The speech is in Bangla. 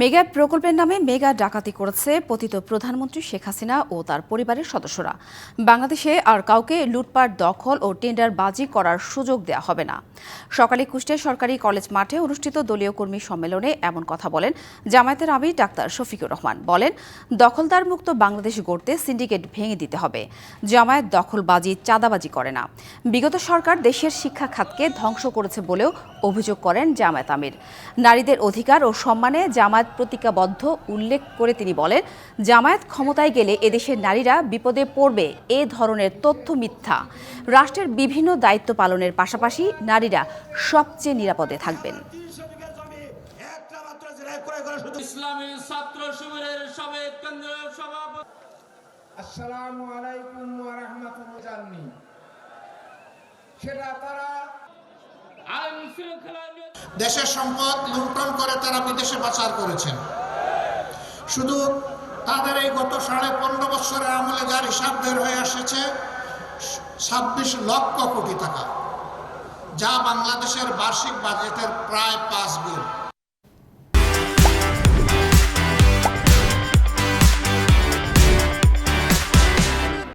মেগা প্রকল্পের নামে মেগা ডাকাতি করেছে পতিত প্রধানমন্ত্রী শেখ হাসিনা ও তার পরিবারের সদস্যরা। বাংলাদেশে আর কাউকে লুটপাট, দখল ও টেন্ডার বাজি করার সুযোগ দেয়া হবে না। সকালে কুষ্টিয়া সরকারি কলেজ মাঠে অনুষ্ঠিত দলীয় কর্মী সম্মেলনে এমন কথা বলেন জামায়াতের আমির ডাক্তার শফিকুর রহমান। বলেন দখলদার মুক্ত বাংলাদেশ গড়তে সিন্ডিকেট ভেঙে দিতে হবে। জামায়াত দখলবাজি, চাঁদাবাজি করে না। বিগত সরকার দেশের শিক্ষা খাতকে ধ্বংস করেছে বলেও অভিযোগ করেন জামায়াত আমির। নারীদের অধিকার ও সম্মানে জামায়াত প্রতিজ্ঞাবদ্ধ উল্লেখ করে তিনি বলেন জামায়াত ক্ষমতায় গেলে এদেশের নারীরা বিপদে পড়বে এ ধরনের তথ্য মিথ্যা। রাষ্ট্রের বিভিন্ন দায়িত্ব পালনের পাশাপাশি নারীরা সবচেয়ে নিরাপদে থাকবেন। একটা মাত্র জেলায় ক্রয় করার সুযোগ ইসলামী ছাত্র শিবিরের সাবেক কেন্দ্রীয় সভাপতি আসসালামু আলাইকুম ওয়া রাহমাতুল্লাহ জাননি সেটা তারা আইন শৃঙ্খলা নিয়ে দেশের সম্পদ লুণ্ঠন করে তারা বিদেশে পাচার করেছেন। শুধু তাদের এই গত সাড়ে পনেরো বছরের আমলে যার হিসাব বের হয়ে এসেছে, ছাব্বিশ লক্ষ কোটি টাকা, যা বাংলাদেশের বার্ষিক বাজেটের প্রায় পাঁচ গুণ।